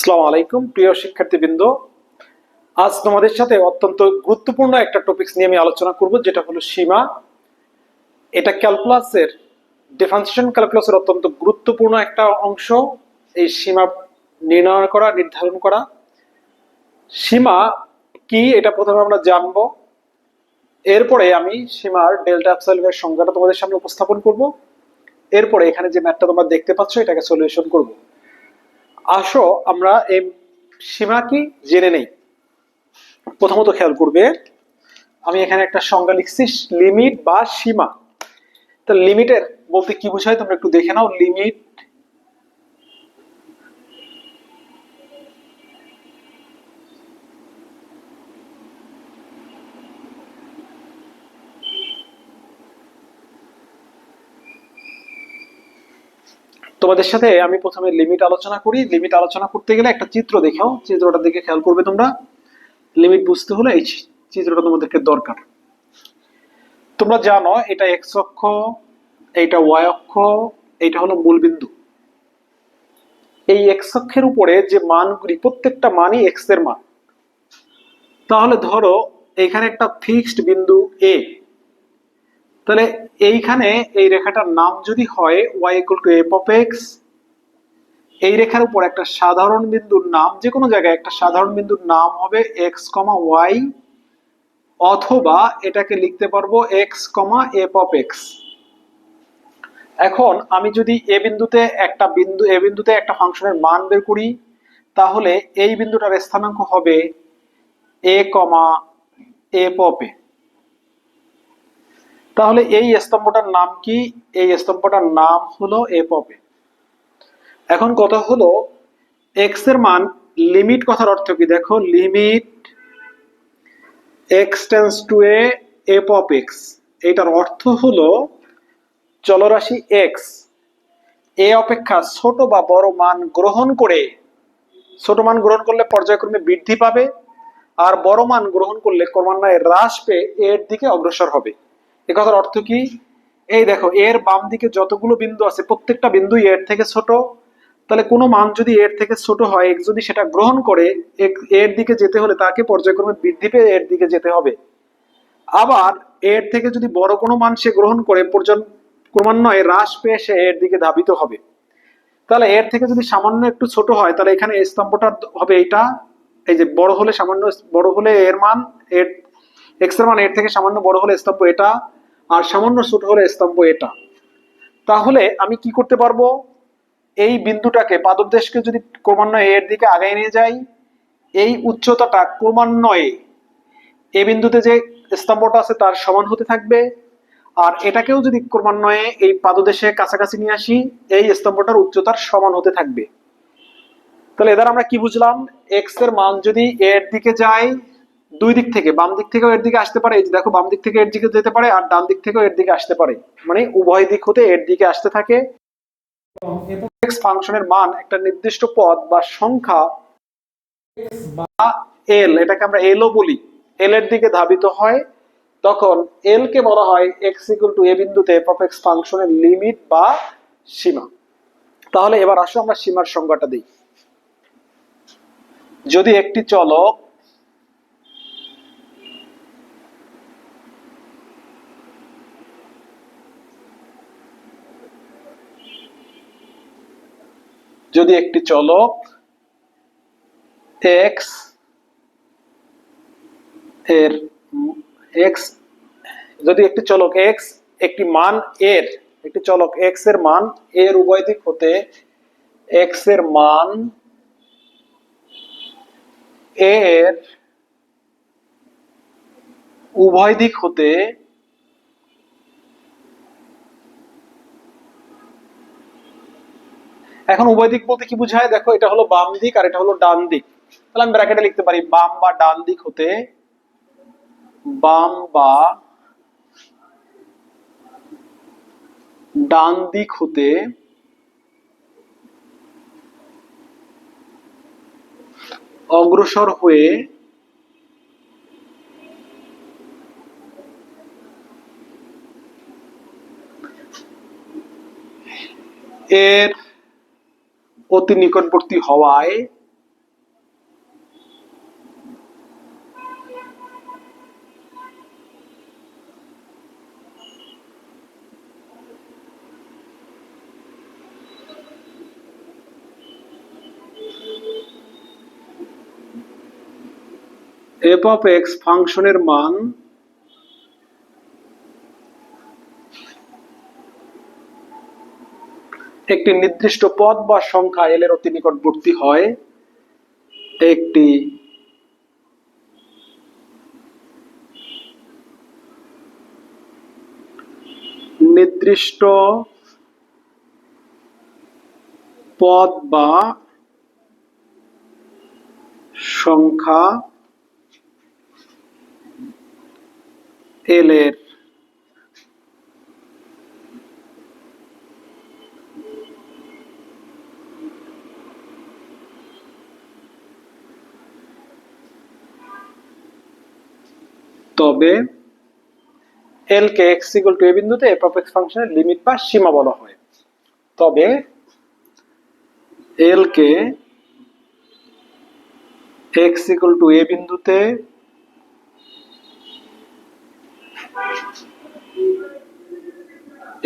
আসসালামু আলাইকুম, প্রিয় শিক্ষার্থীবৃন্দ। আজ তোমাদের সাথে অত্যন্ত গুরুত্বপূর্ণ একটা টপিকস নিয়ে আমি আলোচনা করব, যেটা হলো সীমা। এটা ক্যালকুলাসের ডিফারেন্সিয়েশন ক্যালকুলাসের অত্যন্ত গুরুত্বপূর্ণ একটা অংশ, এই সীমা নির্ণয় করা, নির্ধারণ করা। সীমা কি, এটা প্রথমে আমরা জানব। এরপরে আমি সীমার ডেল্টা অ্যাপসাইলের সংজ্ঞাটা তোমাদের সামনে উপস্থাপন করব। এরপরে এখানে যে ম্যাথটা তোমরা দেখতে পাচ্ছ, এটাকে সলিউশন করব। আসো, আমরা এই সীমা কি জেনে নেই। প্রথমত খেয়াল করবে, আমি এখানে একটা সংজ্ঞা লিখছি, লিমিট বা সীমা। তো লিমিটের বলতে কি বোঝায় তোমরা একটু দেখে নাও, লিমিট তোমাদের সাথে আমি প্রথমে লিমিট আলোচনা করি। লিমিট আলোচনা করতে গেলে একটা চিত্র দেখাও। চিত্রটার দিকে খেয়াল করবে তোমরা। লিমিট বুঝতে হলে এই চিত্রটা তোমাদেরকে দরকার। তোমরা জানো, এটা এক্স অক্ষ, এইটা ওয়াই অক্ষ, এইটা হলো মূলবিন্দু এই এক্স অক্ষের উপরে যে মানগুলি, প্রত্যেকটা মানই এক্সের মান। তাহলে ধরো, এখানে একটা ফিক্সড বিন্দু এ তাহলে এইখানে এই রেখাটার নাম যদি হয় y equal to F of X এই রেখার উপর একটা সাধারণ বিন্দুর নাম, যে কোনো জায়গায় একটা সাধারণ বিন্দুর নাম হবে এক্স কমা ওয়াই অথবা এটাকে লিখতে পারব X comma F of X এখন আমি যদি এ বিন্দুতে একটা বিন্দু, এ বিন্দুতে একটা ফাংশনের মান বের করি, তাহলে এই বিন্দুটার স্থানাঙ্ক হবে এ কমা এফ অফ এ তাহলে এই স্তম্ভটার নাম কি? এই স্তম্ভটার নাম হলো এফ অফ এ এখন কথা হলো এক্সের মান লিমিট কথার অর্থ কি? দেখো limit X tends to A F of X এইটার অর্থ হলো চলরাশি এক্স এ অপেক্ষা ছোট বা বড় মান গ্রহণ করে, ছোট মান গ্রহণ করলে পর্যায়ক্রমে বৃদ্ধি পাবে, আর বড় মান গ্রহণ করলে ক্রমান্বয়ে হ্রাস পেয়ে এর দিকে অগ্রসর হবে। এ কথার অর্থ কি? এই দেখো, এর বাম দিকে যতগুলো বিন্দু আছে, প্রত্যেকটা বিন্দু এর থেকে ছোট। তাহলে কোনো মান যদি এর থেকে ছোট হয় এক্স যদি সেটা গ্রহণ করে, এর দিকে যেতে হলে তাকে পর্যায়ক্রমে বৃদ্ধি পেয়ে এর দিকে যেতে হবে। আবার এর থেকে যদি বড় কোনো মান সে গ্রহণ করে পর্যন্ত ক্রমান্বয়ে হ্রাস পেয়ে সে এর দিকে ধাবিত হবে। তাহলে এর থেকে যদি সামান্য একটু ছোট হয়, তাহলে এখানে স্তম্ভটা হবে এইটা। এই যে বড় হলে সামান্য, বড় হলে এর মান, এর এক্সের মান এর থেকে সামান্য বড় হলে স্তম্ভ এটা। আর সামান্য ছোট হলে স্তম্ভ এটা। তাহলে আমি কি করতে পারব? এই বিন্দুটাকে পাদদেশকে যদি ক্রমান্বয়ে এর দিকে আগায় নিয়ে যাই, এই উচ্চতাটা ক্রমান্বয়ে এ বিন্দুতে যে স্তম্ভটা আছে তার সমান হতে থাকবে। আর এটাকেও যদি ক্রমান্বয়ে এই পাদদেশে কাছাকাছি নিয়ে আসি, এই স্তম্ভটার উচ্চতার সমান হতে থাকবে। তাহলে এবার আমরা কি বুঝলাম? এক্সের মান যদি এর দিকে যায় দুই দিক থেকে, বাম দিক থেকেও এর দিকে আসতে পারে। দেখো, বাম দিক থেকে এর দিকে যেতে পারে আর ডান দিক থেকেও এর দিকে আসতে পারে। মানে উভয় দিক হতে এর দিকে আসতে থাকে। এক্স ফাংশনের মান একটা নির্দিষ্ট পদ বা সংখ্যা বা এল এটাকে আমরা এলও বলি। এল এর দিকে ধাবিত হয়। তখন এল কে বলা হয় এক্স ইকুয়াল টু এ বিন্দুতে এফ অফ এক্স ফাংশনের লিমিট বা সীমা। তাহলে এবার আসো আমরা সীমার সংজ্ঞাটা দিই যদি একটি চলক যদি একটি চলক এক্সের এক্স যদি একটি চলক এক্স একটি মান এর, একটি চলক এক্সের মান এর উভয় দিক হতে এক্সের মান এর উভয় দিক হতে এখন উভয় দিক বলতে কি বোঝায়? দেখো, এটা হলো বাম দিক আর এটা হলো ডান দিক। তাহলে আমি ব্র্যাকেটে লিখতে পারি, বাম বা ডান দিক হতে বাম বা ডান দিক হতে অগ্রসর হয়ে এর অতি নিকটবর্তী হওয়ায় এফ অফ এক্স ফাংশনের মান একটি নির্দিষ্ট পদ বা সংখ্যা এল এর অতি নিকটবর্তী হয় একটি নির্দিষ্ট পদ বা সংখ্যা এল তবে এল কে এক্স ইকুয়াল টু এ বিন্দুতে এফ অফ এক্স ফাংশনের লিমিট বা সীমা বলা হয়। তবে এল কে এক্স ইকুয়াল টু এ বিন্দুতে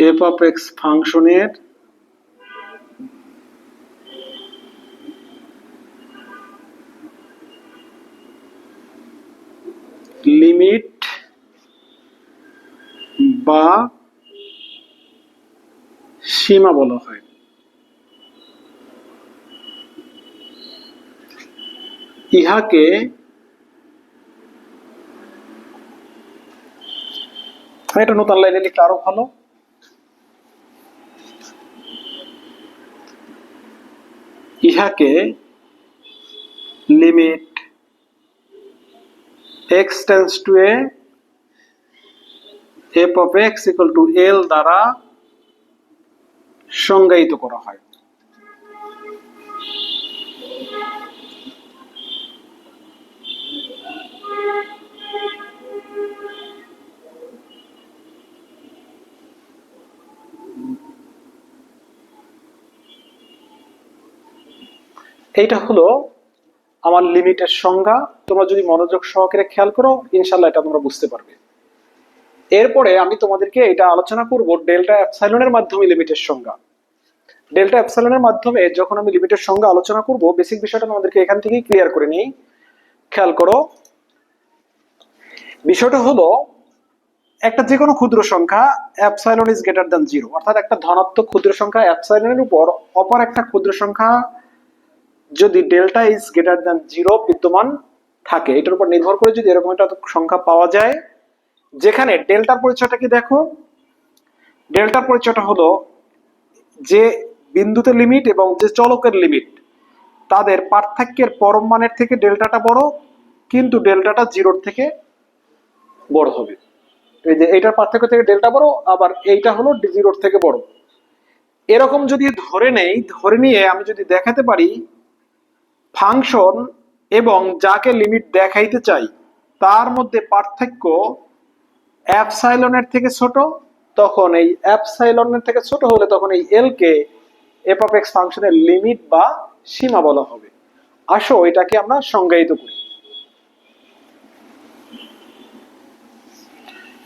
এফ অফ এক্স ফাংশনের লিমিট বা সীমা বলা হয়। ইহাকে এটা নতুন লাইনে লিখলে আরও ভালো। ইহাকে limit X tends to A F of X equal to L দ্বারা সংজ্ঞায়িত করা হয়। এইটা হলো আমার লিমিটের সংজ্ঞা। তোমরা যদি মনোযোগ সহকারে খেয়াল করো ইনশাল্লাহ এটা তোমরা বুঝতে পারবে। এরপরে আমি তোমাদেরকে এটা আলোচনা করব ডেল্টা অ্যাপসাইলনের মাধ্যমে লিমিটের সংজ্ঞা। ডেল্টা অ্যাপসাইলনের মাধ্যমে যখন আমি লিমিটের সংজ্ঞা আলোচনা করব, বেসিক বিষয়টা তোমাদেরকে এখান থেকেই ক্লিয়ার করে নিই। খেয়াল করো, বিষয়টা হলো একটা যে কোনো ক্ষুদ্র সংখ্যা epsilon is greater than zero. অর্থাৎ একটা ধনাত্মক ক্ষুদ্র সংখ্যা অ্যাপসাইলনের উপর অপর একটা ক্ষুদ্র সংখ্যা যদি delta is greater than zero বিদ্যমান থাকে, এটার উপর নির্ভর করে যদি এরকম একটা সংখ্যা পাওয়া যায় যেখানে ডেল্টার পরিচয়টা কি দেখো? ডেল্টার পরিচয়টা হলো যে বিন্দুতে লিমিট এবং যে চলকের লিমিট তাদের পার্থক্যের পরম মানের থেকে ডেল্টাটা বড়, কিন্তু ডেল্টাটা জিরোর থেকে বড় হবে। এই যে এইটার পার্থক্য থেকে ডেল্টা বড়, আবার এইটা হলো জিরোর থেকে বড়। এরকম যদি ধরে নেই, ধরে নিয়ে আমি যদি দেখাতে পারি ফাংশন এবং যাকে লিমিট দেখাইতে চাই, তার মধ্যে পার্থক্য অ্যাপসাইলনের থেকে ছোট, তখন এই অ্যাপসাইলনের থেকে ছোট হলে তখন এই এল কে এফ অফ এক্স ফাংশনের লিমিট বা সীমা বলা হবে। আসো এটাকে আমরা সংজ্ঞায়িত করি।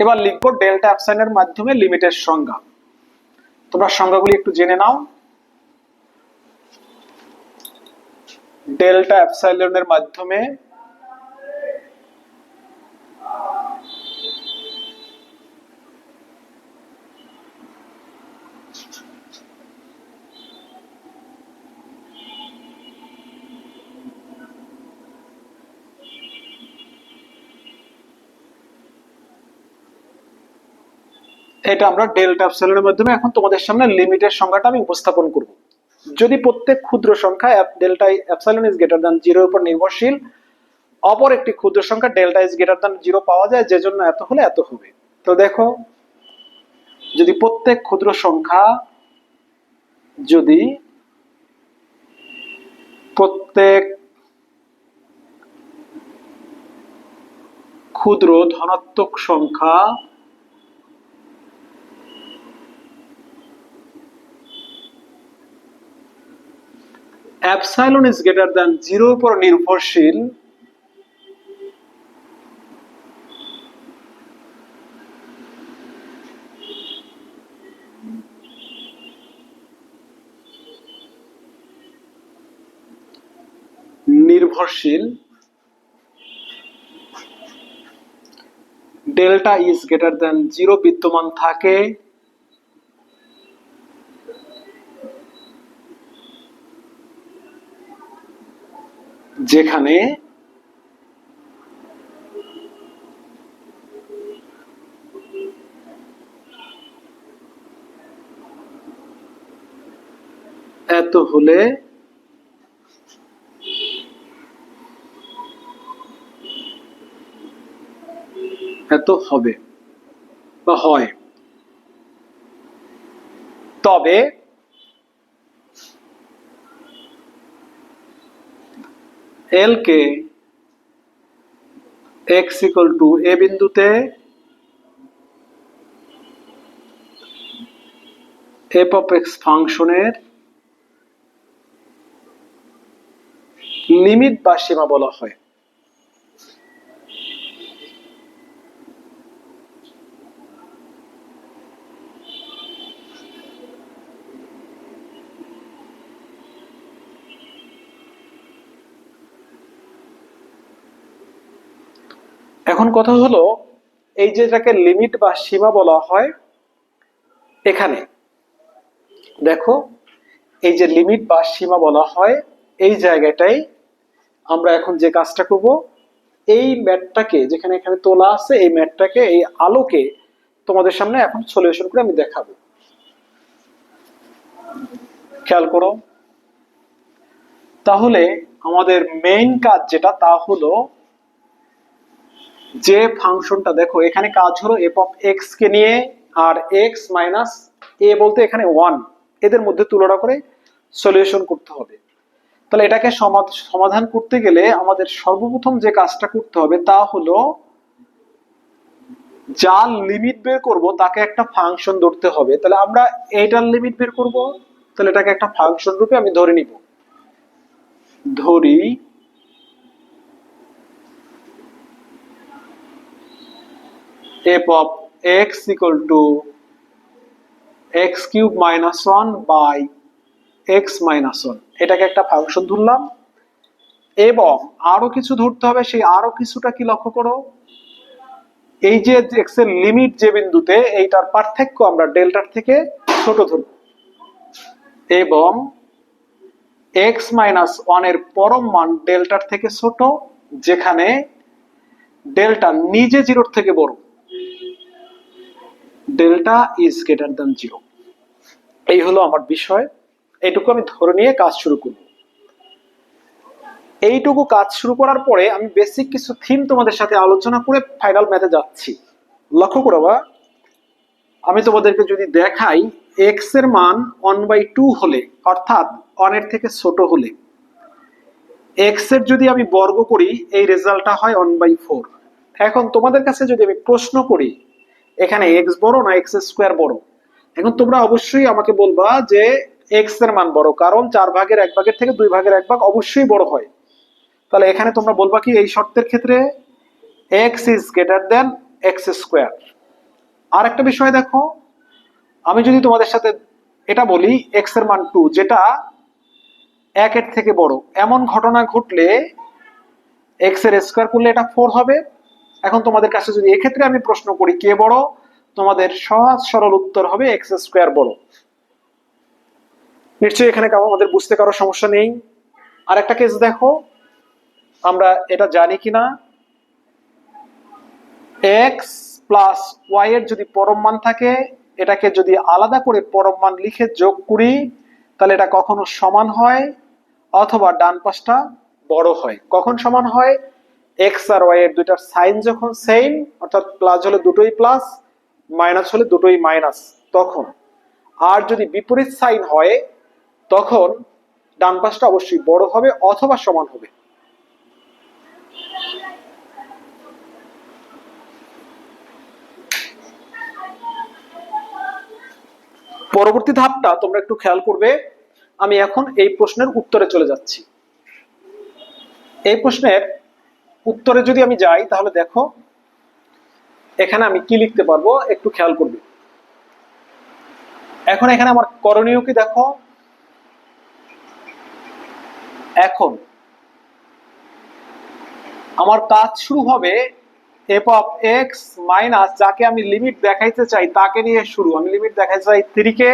এবার লিখব ডেল্টা অ্যাপসাইনের মাধ্যমে লিমিটের সংজ্ঞা। তোমরা সংজ্ঞাগুলি একটু জেনে নাও। ডেল্টা অ্যাপসাইলনের মাধ্যমে এটা আমরা ডেল্টা অ্যাপসাইলনের মাধ্যমে এখন তোমাদের সামনে লিমিটের সংখ্যাটা আমি উপস্থাপন করব। যদি প্রত্যেক ক্ষুদ্র সংখ্যা delta epsilon is greater than জিরোর উপর নির্ভরশীল, অপর একটি ক্ষুদ্র সংখ্যা delta is greater than zero পাওয়া যায় যে জন্য এত হলে এত হবে। তো দেখো, যদি প্রত্যেক ক্ষুদ্র সংখ্যা যদি প্রত্যেক ক্ষুদ্র ধনাত্মক সংখ্যা epsilon is greater than 0 উপর নির্ভরশীল নির্ভরশীল delta is greater than zero বিদ্যমান থাকে যেখানে এত হলে এত হবে বা হয়। তবে এল কে এক্স ইকুয়াল টু এ বিন্দুতে এফ অফ এক্স ফাংশনের লিমিট বা সীমা বলা হয়। এখন কথা হলো, এই যেটাকে লিমিট বা সীমা বলা হয়, এখানে। দেখো, এই যে লিমিট বা সীমা বলা হয়, এই জায়গাটাই আমরা এখন যে কাজটা করব, এই ম্যাটটাকে যেখানে এখানে তোলা আছে, এই ম্যাটটাকে, এই আলোকে তোমাদের সামনে এখন সলিউশন করে আমি দেখাবো। খেয়াল করো। তাহলে আমাদের মেইন কাজ যেটা, তা হলো যে ফাংশনটা দেখো, এখানে কাজ হলো এফ অফ এক্স কে নিয়ে আর এক্স মাইনাস এ বলতে এখানে ওয়ান এদের মধ্যে তুলনা করে সলিউশন করতে হবে। তাহলে এটাকে সমাধান করতে গেলে আমাদের সর্বপ্রথম যে কাজটা করতে হবে তা হলো যা লিমিট বের করব তাকে একটা ফাংশন ধরতে হবে। তাহলে আমরা এইটার লিমিট বের করব, তাহলে এটাকে একটা ফাংশন রূপে আমি ধরে নিব। ধরি f of x equal to x cube minus 1 by x minus 1 এটাকে একটা ফাংশন ধরলাম। এবং আরও কিছু ধরতে হবে, সেই আরও কিছুটা কি লক্ষ্য করো? এই যে x এর লিমিট যে বিন্দুতে, এইটার পার্থক্য আমরা ডেল্টার থেকে ছোট ধরব। এবং x মাইনাস ওয়ানের পরম মান ডেল্টার থেকে ছোট, যেখানে ডেল্টা নিজে জিরোর থেকে বড়। Delta is greater than zero এই হলো আমার বিষয়। এইটুকু আমি ধরে নিয়ে কাজ শুরু করব এইটুকু কাজ শুরু করার পরে আমি বেসিক কিছু থিম তোমাদের সাথে আলোচনা করে ফাইনাল ম্যাথে যাচ্ছি। লক্ষ্য করো বা আমি তোমাদেরকে যদি দেখাই এক্সের মান ওয়ান বাই টু হলে, অর্থাৎ ওয়ানের থেকে ছোট হলে এক্সের যদি আমি বর্গ করি, এই রেজাল্টটা হয় ওয়ান বাই ফোর এখন তোমাদের কাছে যদি আমি প্রশ্ন করি এখানে এক্স বড় না এক্স স্কোয়ার বড়? এখন তোমরা অবশ্যই আমাকে বলবা যে এক্সের মান বড়, কারণ চার ভাগের এক ভাগের থেকে দুই ভাগের এক ভাগ অবশ্যই বড় হয়। তাহলে এখানে তোমরা বলবা কি এই শর্তের ক্ষেত্রে X is greater than X square আর একটা বিষয় দেখো, আমি যদি তোমাদের সাথে এটা বলি এক্সের মান টু যেটা একের থেকে বড়। এমন ঘটনা ঘটলে এক্সের স্কোয়ার করলে এটা ফোর হবে। এখন তোমাদের কাছে যদি এক্ষেত্রে আমি প্রশ্ন করি, কে বড়? তোমাদের সহজ সরল উত্তর হবে এক্স স্কোয়ার বড়। নিশ্চয়ই এখানে আমাদের বুঝতে কারও সমস্যা নেই। আর একটা কেস দেখো। আমরা এটা জানি কিনা? এক্স প্লাস ওয়াই এর যদি পরম মান থাকে, এটাকে যদি আলাদা করে পরম মান লিখে যোগ করি, তাহলে এটা কখনো সমান হয় অথবা ডান পাশটা বড় হয়। কখন সমান হয়? এক্স আর ওয়াই এর দুইটার সাইন যখন সেম অর্থাৎ প্লাস হলে দুটোই প্লাস মাইনাস হলে দুটোই মাইনাস তখন। আর যদি বিপরীত সাইন হয়, তখন ডান পাশটা অবশ্যই বড় হবে অথবা সমান হবে। পরবর্তী ধাপটা তোমরা একটু খেয়াল করবে, আমি এখন এই প্রশ্নের উত্তরে চলে যাচ্ছি। এই প্রশ্নের উত্তরে যদি আমি যাই, তাহলে দেখো, এখানে আমি কি লিখতে পারব? একটু খেয়াল করবে। এখন এখানে আমার করণীয় কি দেখো? এখন আমার কাজ শুরু হবে এফ অফ এক্স মাইনাস যাকে আমি লিমিট দেখাইতে চাই, তাকে নিয়ে শুরু। আমি লিমিট দেখাইতে চাই থ্রিকে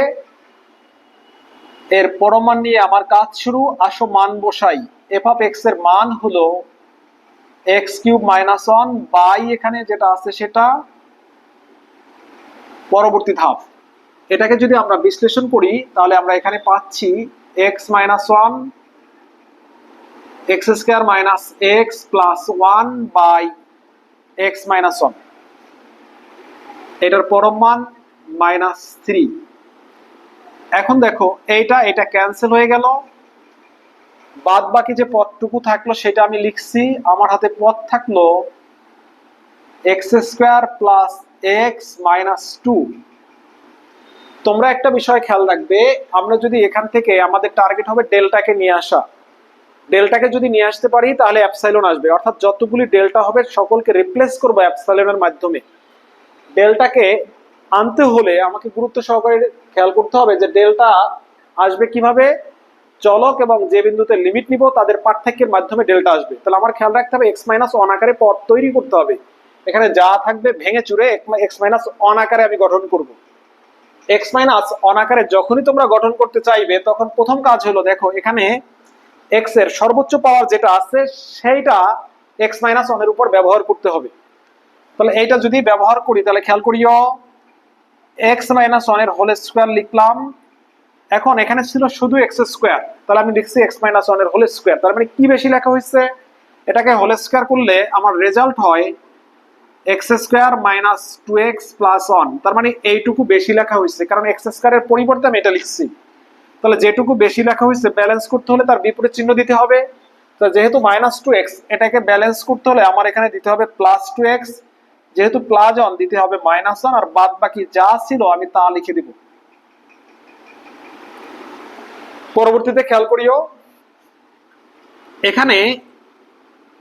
এর পরমান নিয়ে আমার কাজ শুরু। আসো মান বসাই। এফ অফ এক্সের মান হলো X cube minus one by এখানে যেটা আছে সেটা পরবর্তী ধাপ। এটাকে যদি আমরা বিশ্লেষণ করি, তাহলে আমরা এখানে পাচ্ছি X minus one, X square minus X plus one by X minus one. এটার পরম মান মাইনাস থ্রি। এখন দেখো, এইটা, এটা ক্যান্সেল হয়ে গেল। বাদ বাকি যে পথটুকু থাকল সেটা আমি লিখছি। আমার হাতে পথ থাকল x square plus x minus two তোমরা একটা বিষয় খেয়াল রাখবে, আমরা যদি এখান থেকে আমাদের টার্গেট হবে ডেল্টাকে নিয়ে আসা। ডেল্টাকে যদি নিয়ে আসতে পারি, তাহলে অ্যাপসাইলন আসবে। অর্থাৎ যতগুলি ডেল্টা হবে, সকলকে রিপ্লেস করব অ্যাপসাইলনের মাধ্যমে। ডেল্টাকে আনতে হলে আমাকে গুরুত্ব সহকারে খেয়াল করতে হবে যে ডেল্টা আসবে কীভাবে? চলক এবং যে বিন্দুতে লিমিট নিব, তাদের পার্থক্যের মাধ্যমে ডেল্টা আসবে। তাহলে আমার খেয়াল রাখতে হবে এক্স মাইনাস অন আকারে পথ তৈরি করতে হবে। এখানে যা থাকবে ভেঙে চুরে এক্স মাইনাস অন আকারে আমি গঠন করব। এক্স মাইনাস অন আকারে যখনই তোমরা গঠন করতে চাইবে, তখন প্রথম কাজ হলো, দেখো, এখানে এক্সের সর্বোচ্চ পাওয়ার যেটা আছে, সেইটা এক্স মাইনাস ওয়ানের উপর ব্যবহার করতে হবে। তাহলে এইটা যদি ব্যবহার করি, তাহলে খেয়াল করিও এক্স মাইনাস ওয়ানের হোল স্কোয়ার লিখলাম এখন এখানে ছিল শুধু এক্স স্কোয়ার তাহলে আমি লিখছি এক্স মাইনাস ওয়ানের হোল স্কোয়ার তার মানে কি বেশি লেখা হয়েছে? এটাকে হোল স্কোয়ার করলে আমার রেজাল্ট হয় x square minus two x plus one তার মানে এইটুকু বেশি লেখা হয়েছে, কারণ এক্স স্কোয়ারের পরিবর্তে আমি এটা লিখছি। তাহলে যেটুকু বেশি লেখা হয়েছে ব্যালেন্স করতে হলে তার বিপরীত চিহ্ন দিতে হবে। তো যেহেতু মাইনাস টু এক্স এটাকে ব্যালেন্স করতে হলে আমার এখানে দিতে হবে প্লাস টু এক্স যেহেতু প্লাস ওয়ান দিতে হবে মাইনাস ওয়ান আর বাদ বাকি যা ছিল আমি তা লিখে দিব। পরবর্তীতে খেয়াল করিও, এখানে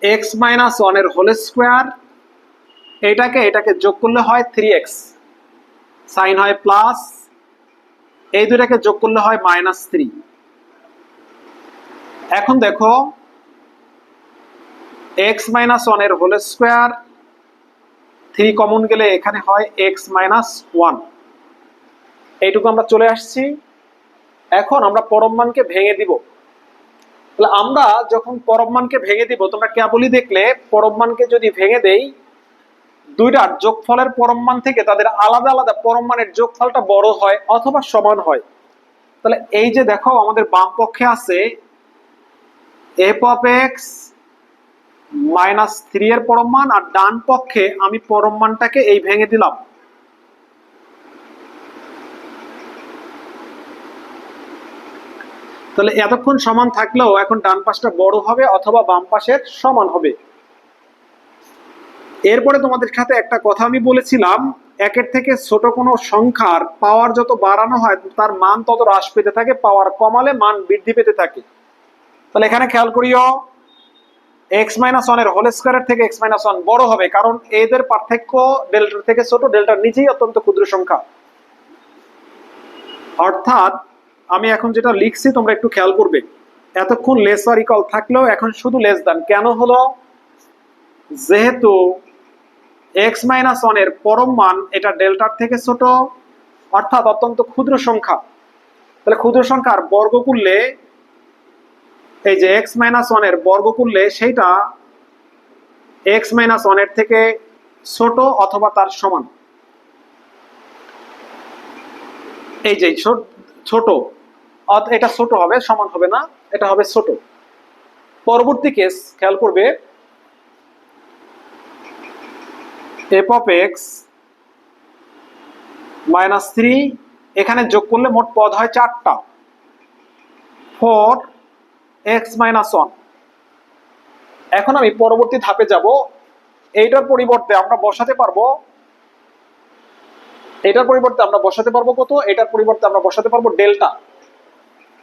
এক্স মাইনাস ওয়ানের হোল স্কোয়ার এটাকে এটাকে যোগ করলে হয় থ্রি এক্স সাইন হয় প্লাস এই দুটাকে যোগ করলে হয় মাইনাস থ্রি এখন দেখো এক্স মাইনাস ওয়ানের হোল স্কোয়ার থ্রি কমন গেলে এখানে হয় এক্স মাইনাস ওয়ান এইটুকু আমরা চলে আসছি। এখন আমরা পরম মানকে ভেঙে দিব। তাহলে আমরা যখন পরম মানকে ভেঙে দিব, তোমরা কেবলই দেখলে পরম মানকে যদি ভেঙে দেই দুইটার যোগফলের পরম মান থেকে তাদের আলাদা আলাদা পরম মানের যোগফলটা বড় হয় অথবা সমান হয়। তাহলে এই যে দেখো আমাদের বাম পক্ষে আছে মাইনাস থ্রি এর পরম মান, আর ডান পক্ষে আমি পরম মানটাকে এই ভেঙে দিলাম। তাহলে এতক্ষণ সমান থাকলেও এখন ডান পাশটা বড় হবে অথবা বাম পাশের সমান হবে। এরপরে তোমাদের সাথে একটা কথা আমি বলেছিলাম, একের থেকে ছোট কোনো সংখ্যার পাওয়ার যত বাড়ানো হয়, তার মান তত হ্রাস পেতে থাকে, পাওয়ার কমালে মান বৃদ্ধি পেতে থাকে। তাহলে এখানে খেয়াল করিও এক্স মাইনাস ওয়ানের হোল স্কোয়ারের থেকে এক্স মাইনাস ওয়ান বড় হবে, কারণ এদের পার্থক্য ডেল্টার থেকে ছোট ডেল্টার নিজেই অত্যন্ত ক্ষুদ্র সংখ্যা। অর্থাৎ আমি এখন যেটা লিখছি, তোমরা একটু খেয়াল করবে। এতক্ষণ লেস আর ইকল থাকলেও এখন শুধু লেস দান কেন হলো? যেহেতু এক্স মাইনাস ওয়ানের পরম মান, এটা ডেল্টার থেকে ছোট, অর্থাৎ অত্যন্ত ক্ষুদ্র সংখ্যা। তাহলে ক্ষুদ্র সংখ্যার বর্গ করলে, এই যে এক্স মাইনাস ওয়ানের বর্গ করলে সেইটা এক্স মাইনাস ওয়ানের থেকে ছোট অথবা তার সমান। এই যে ছোট। এটা ছোট হবে, সমান হবে না, এটা হবে ছোট। পরবর্তী কেস খেয়াল করবে। F of x minus three এখানে যোগ করলে মোট পদ হয় চারটা। ফোর এক্স মাইনাস ওয়ান এখন আমি পরবর্তী ধাপে যাব। এইটার পরিবর্তে আমরা বসাতে পারব এটার পরিবর্তে আমরা বসাতে পারব কত? এটার পরিবর্তে আমরা বসাতে পারব ডেল্টা।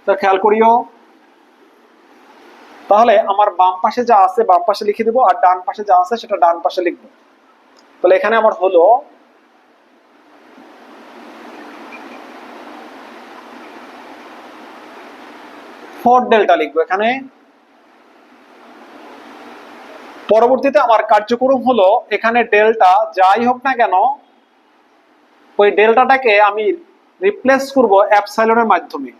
তা খেয়াল করিও। তাহলে আমার বাম পাশে যা আছে বাম পাশে লিখে দেবো, আর ডান পাশে যা আছে সেটা ডান পাশে লিখব। তাহলে এখানে আমার হলো ফোর ডেল্টা লিখব এখানে। পরবর্তীতে আমার কার্যক্রম হলো এখানে ডেল্টা যাই হোক না কেন ওই ডেল্টাটাকে আমি রিপ্লেস করব অ্যাপসাইলনের মাধ্যমে।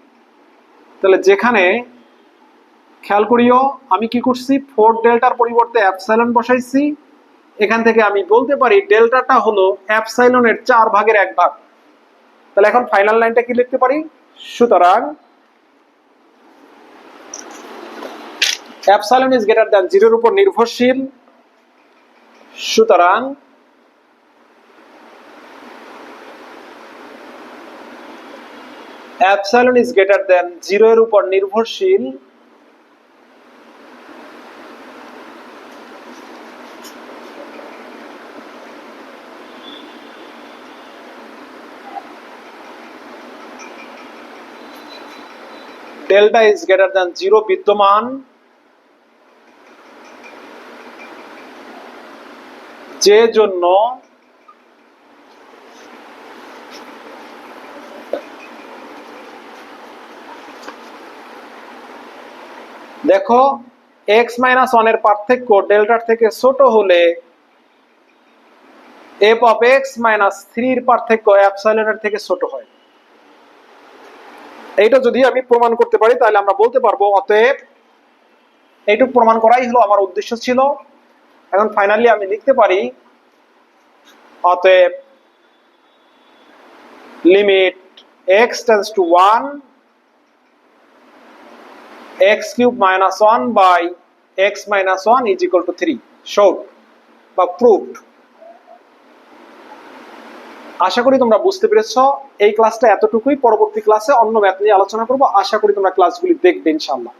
তাহলে যেখানে, খেয়াল করিও, আমি কি করছি? ফোর ডেল্টার পরিবর্তে অ্যাপসাইলন বসাইছি। এখান থেকে আমি বলতে পারি ডেল্টাটা হলো অ্যাপসাইলনের চার ভাগের এক ভাগ। তাহলে এখন ফাইনাল লাইনটা কি লিখতে পারি? সুতরাং অ্যাপসাইলন ইজ গ্রেটার দ্যান জিরোর উপর নির্ভরশীল। সুতরাং epsilon is greater than zero এর উপর নির্ভরশীল। Delta is greater than zero বিদ্যমান। যে জন্য দেখো এক্স মাইনাস ওয়ানের পার্থক্য ডেল্টার থেকে ছোট হলে এফ অফ এক্স মাইনাস থ্রির পার্থক্য অ্যাপসাইলনের থেকে ছোট হয়। এইটা যদি আমি প্রমাণ করতে পারি, তাহলে আমরা বলতে পারব, অতএব এইটুকু প্রমাণ করাই হলো আমার উদ্দেশ্য ছিল। এখন ফাইনালি আমি লিখতে পারি, অতএব limit x tends to one x cube minus one by x minus one is equal to three showed বা প্রুফড আশা করি তোমরা বুঝতে পেরেছ। এই ক্লাসটা এতটুকুই। পরবর্তী ক্লাসে অন্য ম্যাথ নিয়ে আলোচনা করব। আশা করি তোমরা ক্লাসগুলি দেখবে ইনশাআল্লাহ।